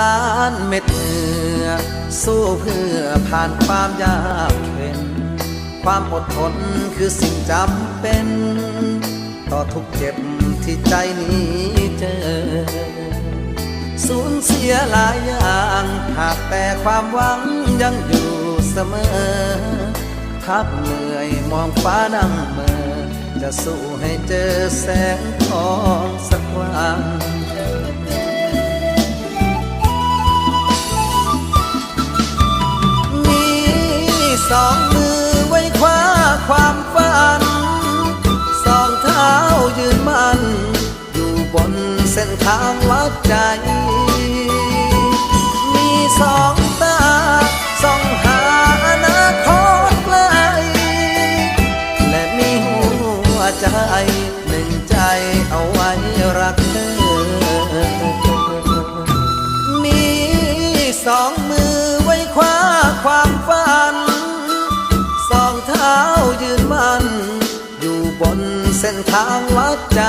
ล้านเม็ดเหงื่อสู้เพื่อผ่านความยากเข็น ความอดทนคือสิ่งจำเป็น ต่อทุกเจ็บที่ใจนี้เจอ สูญเสียหลายอย่างหากแต่ความหวังยังอยู่เสมอพักเหนื่อยมองฟ้านั่งเมอจะสู้ให้เจอแสงทองสัก สองมือไว้คว้าความฝัน สองเท้ายืนมันอยู่บนเส้นทางวัดใจ มีสองตาสองหาอนาคตไกลและมีหัวใจหนึ่งใจเอาไว้รักเธอ มีสอง เท้ายืนมันอยู่บนเส้นทางวัดใจ